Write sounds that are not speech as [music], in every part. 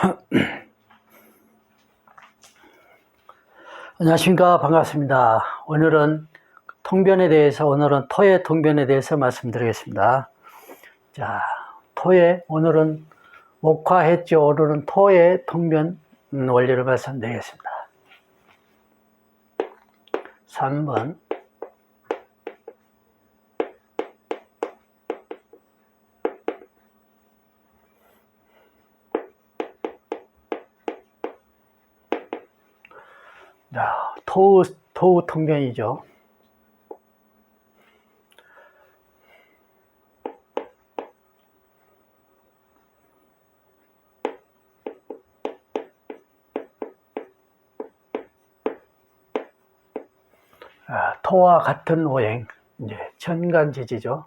[coughs] 안녕하십니까 반갑습니다. 오늘은 통변에 대해서 오늘은 토의 통변에 대해서 말씀드리겠습니다. 자 토의 오늘은 목화했죠. 오늘은 토의 통변 음, 원리를 말씀드리겠습니다. 3번 자, 토, 토 통변이죠. 아, 토와 같은 오행, 이제 천간지지죠.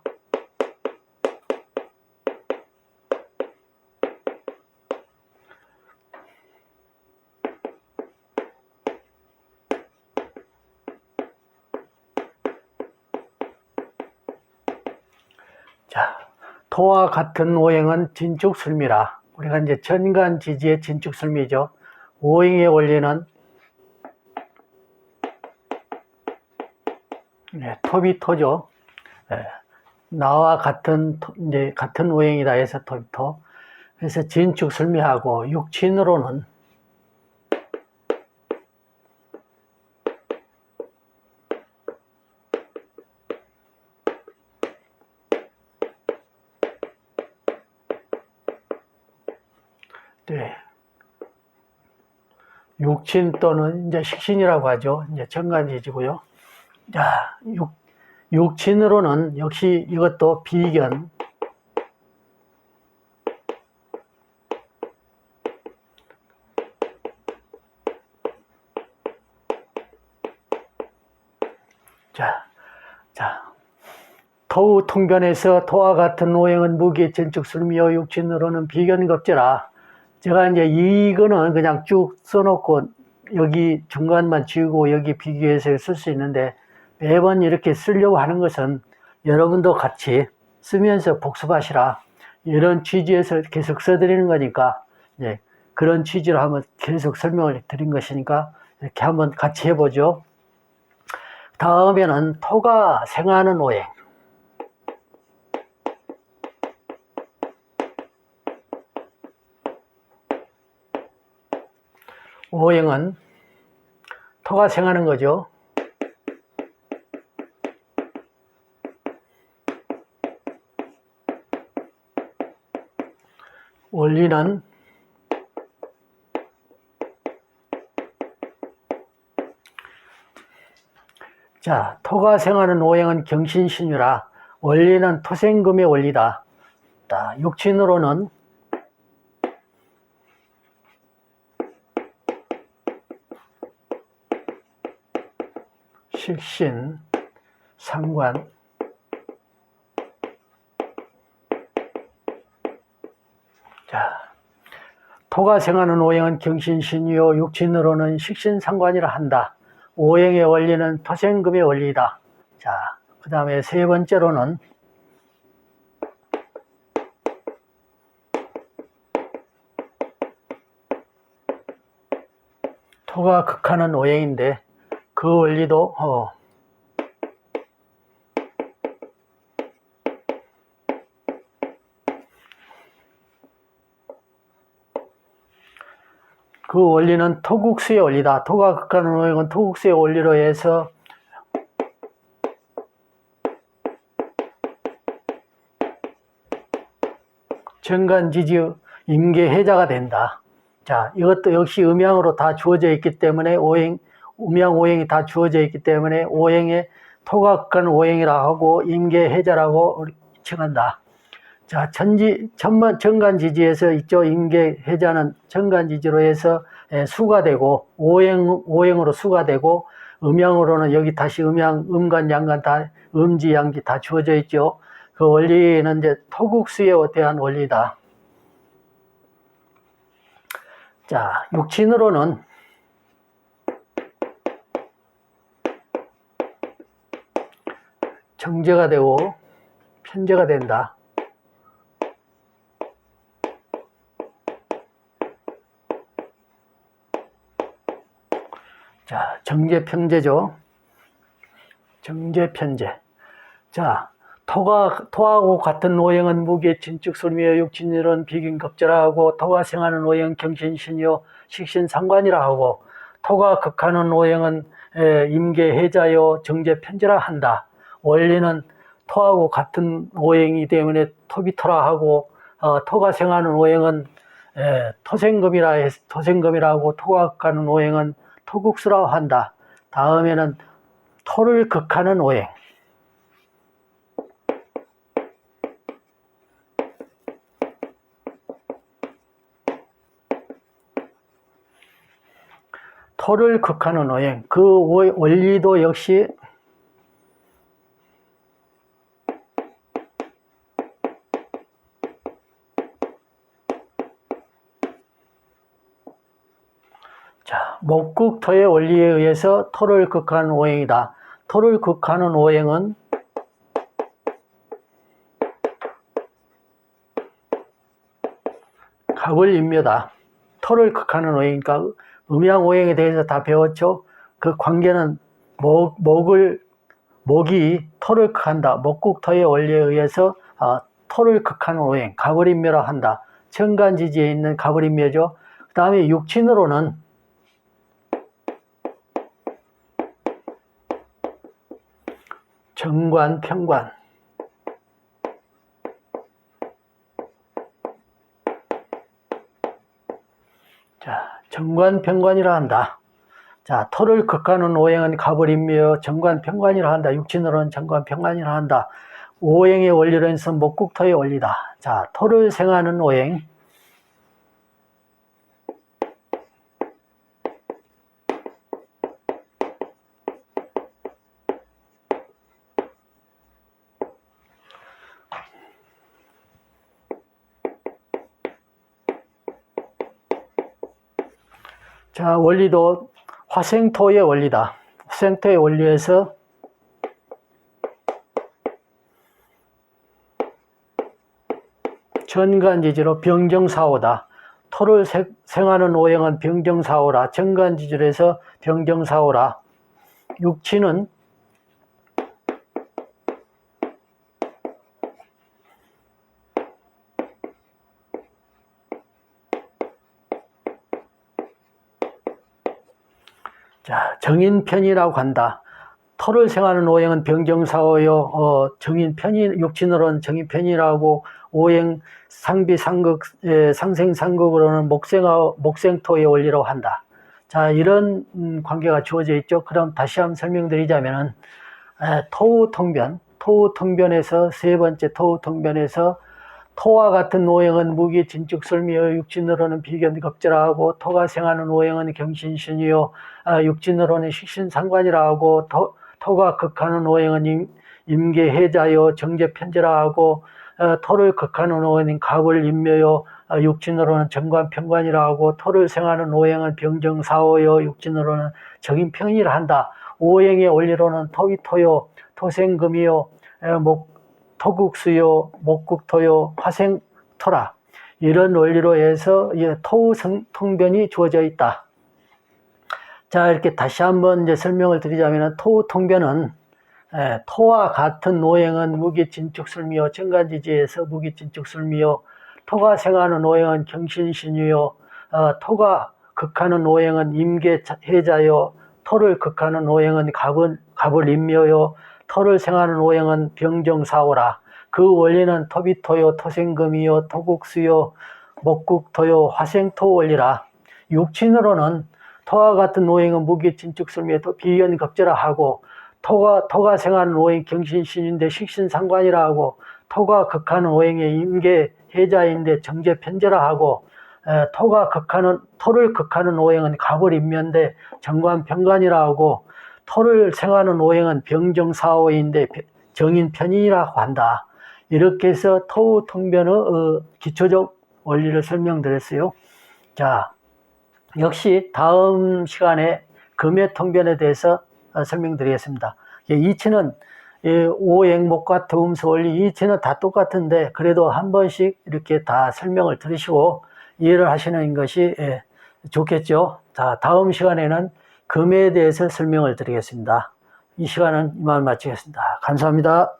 자, 토와 같은 오행은 진축술미라. 우리가 이제 천간지지의 진축술미죠. 오행의 원리는 네, 톱이 토죠. 예, 나와 같은 토- 이제 같은 오행이다 해서 톱이 토. 그래서 진축술미하고 육친으로는 네. 육친 또는 이제 식신이라고 하죠. 이제 정간지지고요. 자, 육, 육친으로는 역시 이것도 비견. 자, 자, 토우 통변에서 토와 같은 오행은 무기 전축술미요 육친으로는 비견겁지라. 제가 이제 이거는 그냥 쭉 써놓고 여기 중간만 지우고 여기 비교해서 쓸 수 있는데 매번 이렇게 쓰려고 하는 것은 여러분도 같이 쓰면서 복습하시라. 이런 취지에서 계속 써드리는 거니까 예, 그런 취지로 한번 계속 설명을 드린 것이니까 이렇게 한번 같이 해보죠. 다음에는 토가 생하는 오행. 오행은 토가 생하는 거죠. 원리는 자, 토가 생하는 오행은 경신신유라 원리는 토생금의 원리다. 자, 육친으로는 식신, 상관, 자, 토가 생하는 오행은 경신신이요 육친으로는 식신상관이라 한다. 오행의 원리는 토생금의 원리다. 자, 그 다음에 세 번째로는 토가 극하는 오행인데 그 원리도 어, 그 원리는 토국수의 원리다. 토가 극하는 오행은 토국수의 원리로 해서 정간지지 임계해자가 된다. 자, 이것도 역시 음양으로 다 주어져 있기 때문에 오행, 음양 오행이 다 주어져 있기 때문에 오행에 극하는 오행이라 하고 임계해자라고 칭한다. 자, 천지, 천만, 정간지지에서 이쪽 임계해자는 정간지지로 해서 에, 수가 되고, 오행, 오행으로 수가 되고, 음양으로는 여기 다시 음양, 음간, 양간 다, 음지, 양지 다 주어져 있죠. 그 원리는 이제 토국수에 대한 원리다. 자, 육친으로는 정제가 되고 편제가 된다. 자, 정제 편제죠. 정제 편제. 자, 토가 토하고 같은 오행은 무게 진즉술미여 육진이론 비긴겁절하고 토가 생하는 오행 경신신이요 식신상관이라 하고 토가 극하는 오행은 임계해자요 정제편제라 한다. 원리는 토하고 같은 오행이 때문에 토비토라 하고 어, 토가 생하는 오행은 에, 토생금이라 해- 토생금이라 하고 토가 극하는 오행은 토국수라 한다. 다음에는 토를 극하는 오행. 토를 극하는 오행. 그 오- 원리도 역시 자, 목국토의 원리에 의해서 토를 극하는 오행이다. 토를 극하는 오행은 갑을 임묘다. 토를 극하는 오행이니까 음양 오행에 대해서 다 배웠죠. 그 관계는 목, 목을 목이 토를 극한다. 목국토의 원리에 의해서 아, 토를 극하는 오행, 임묘라 한다. 천간지지에 있는 임묘죠. 그 다음에 육친으로는 정관, 평관. 자, 정관, 평관이라 한다. 자, 토를 극하는 오행은 가버림며 정관, 평관이라 한다. 육친으로는 정관, 평관이라 한다. 오행의 원리로 해서 목국토의 원리다. 자, 토를 생하는 오행. 자, 원리도 화생토의 원리다. 화생토의 원리에서 전간지지로 병정사오다. 토를 세- 생하는 오행은 병정사오라. 전간지질에서 병정사오라. 육치는 자, 정인편이라고 한다. 토를 생하는 오행은 병정사오요. 어, 정인편이 육친으로는 정인편이라고 오행 상비 상극 에, 상생 상극으로는 목생하 목생토의 원리로 한다. 자, 이런 음, 관계가 주어져 있죠. 그럼 다시 한번 설명드리자면은 에, 토우 통변, 토우 통변에서 세 번째 토우 통변에서 토와 같은 오행은 무기 진축설미여 육진으로는 비견급절하고 토가 생하는 오행은 경신신이요 아, 육진으로는 식신상관이라 하고 토, 토가 극하는 오행은 임, 임계해자요 정제편제라 하고 어, 토를 극하는 오행은 갑을 임묘요 아, 육진으로는 정관평관이라 하고 토를 생하는 오행은 병정사오요 육진으로는 정인평이라 한다. 오행의 원리로는 토위토요 토생금이요 에, 목 토국수요, 목국토요, 화생토라 이런 원리로 해서 예, 토우 성- 통변이 주어져 있다. 자 이렇게 다시 한번 이제 설명을 드리자면 토우 통변은 예, 토와 같은 오행은 무기진축술미요 정간지지에서 무기진축술미요 토가 생하는 오행은 경신신유요 어, 토가 극하는 오행은 임계해자요 토를 극하는 갑은 갑을 임묘요 토를 생하는 오행은 병정사오라. 그 원리는 토비토요, 토생금이요, 토국수요, 목국토요, 화생토 원리라. 육친으로는 토와 같은 오행은 무기 진축술미에 또 비연급제라 하고 토가 토가 생하는 오행 경신신인데 식신상관이라 하고 토가 극하는 오행의 임계 해자인데 정제편제라 하고 에, 토가 극하는 토를 극하는 오행은 갑을 임면데 정관병관이라 하고 토를 생하는 오행은 병정사오인데 정인편이라고 한다. 이렇게 해서 토우 통변의 어, 기초적 원리를 설명드렸어요. 자, 역시 다음 시간에 금의 통변에 대해서 어, 설명드리겠습니다. 예, 이치는 예, 오행목과 도움서 원리 이치는 다 똑같은데 그래도 한 번씩 이렇게 다 설명을 들으시고 이해를 하시는 것이 예, 좋겠죠. 자, 다음 시간에는 금에 대해서 설명을 드리겠습니다. 이 시간은 이만 마치겠습니다. 감사합니다.